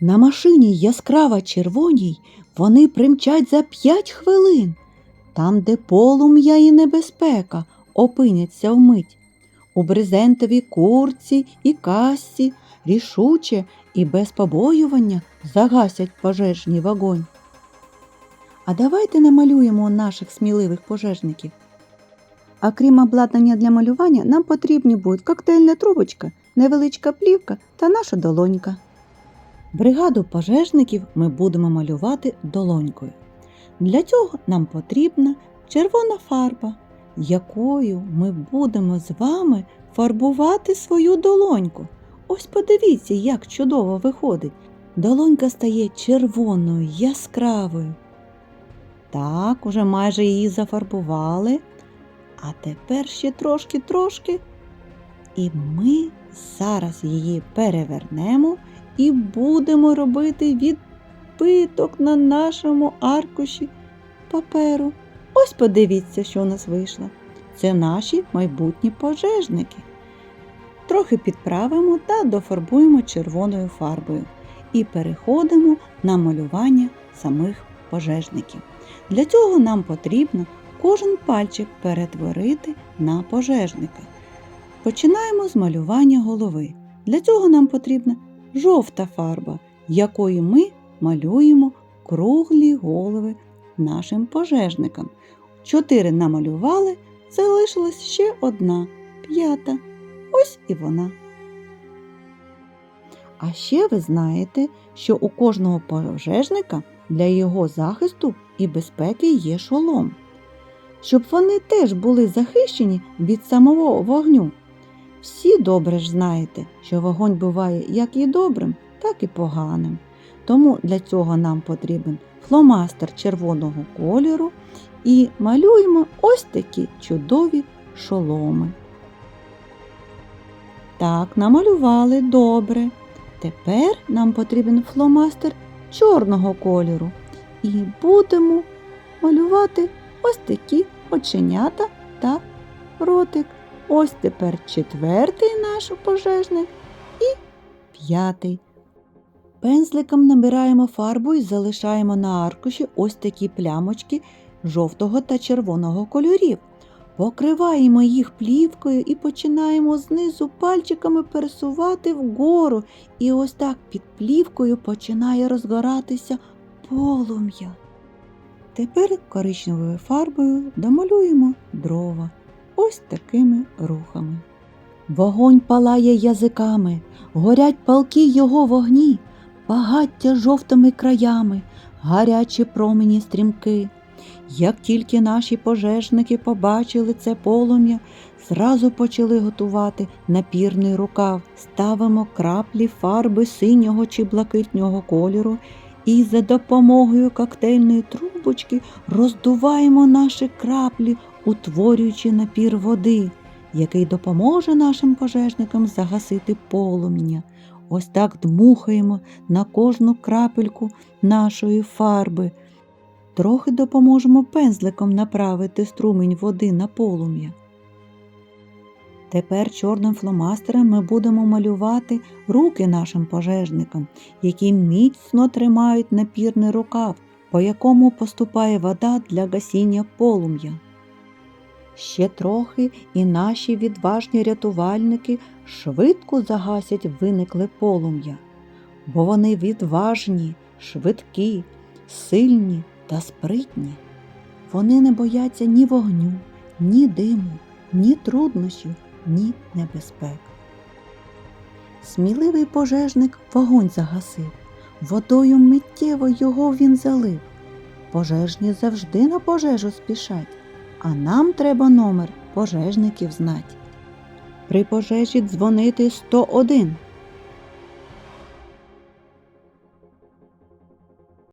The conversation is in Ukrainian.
На машині яскраво червоній вони примчать за п'ять хвилин. Там, де полум'я і небезпека, опиняться вмить. У брезентовій курці і касці рішуче і без побоювання загасять пожежний вогонь. А давайте намалюємо наших сміливих пожежників. А крім обладнання для малювання, нам потрібні будуть коктейльна трубочка, невеличка плівка та наша долонька. Бригаду пожежників ми будемо малювати долонькою. Для цього нам потрібна червона фарба, якою ми будемо з вами фарбувати свою долоньку. Ось подивіться, як чудово виходить. Долонька стає червоною, яскравою. Так, уже майже її зафарбували. А тепер ще трошки-трошки. І ми зараз її перевернемо і будемо робити відбиток на нашому аркуші паперу. Ось подивіться, що у нас вийшло. Це наші майбутні пожежники. Трохи підправимо та дофарбуємо червоною фарбою і переходимо на малювання самих пожежників. Для цього нам потрібно кожен пальчик перетворити на пожежника. Починаємо з малювання голови. Для цього нам потрібна жовта фарба, якою ми малюємо круглі голови нашим пожежникам. Чотири намалювали, залишилась ще одна п'ята. Ось і вона. А ще ви знаєте, що у кожного пожежника для його захисту і безпеки є шолом, щоб вони теж були захищені від самого вогню. Всі добре ж знаєте, що вогонь буває як і добрим, так і поганим. Тому для цього нам потрібен фломастер червоного кольору і малюємо ось такі чудові шоломи. Так, намалювали добре. Тепер нам потрібен фломастер чорного кольору. І будемо малювати ось такі оченята та ротик. Ось тепер четвертий наш пожежник і п'ятий. Пензликом набираємо фарбу і залишаємо на аркуші ось такі плямочки жовтого та червоного кольорів. Покриваємо їх плівкою і починаємо знизу пальчиками пересувати вгору. І ось так під плівкою починає розгоратися полум'я. Тепер коричневою фарбою домалюємо дрова ось такими рухами. Вогонь палає язиками, горять палки його вогні, багаття жовтими краями, гарячі промені стрімки. Як тільки наші пожежники побачили це полум'я, зразу почали готувати напірний рукав, ставимо краплі фарби синього чи блакитнього кольору і за допомогою коктейльної трубочки роздуваємо наші краплі, утворюючи напір води, який допоможе нашим пожежникам загасити полум'я. Ось так дмухаємо на кожну крапельку нашої фарби. Трохи допоможемо пензликом направити струмінь води на полум'я. Тепер чорним фломастером ми будемо малювати руки нашим пожежникам, які міцно тримають напірний рукав, по якому поступає вода для гасіння полум'я. Ще трохи і наші відважні рятувальники швидко загасять виникле полум'я, бо вони відважні, швидкі, сильні та спритні. Вони не бояться ні вогню, ні диму, ні труднощів, ні небезпек. Сміливий пожежник вогонь загасив, водою миттєво його він залив. Пожежні завжди на пожежу спішать, а нам треба номер пожежників знать. При пожежі дзвонити 101,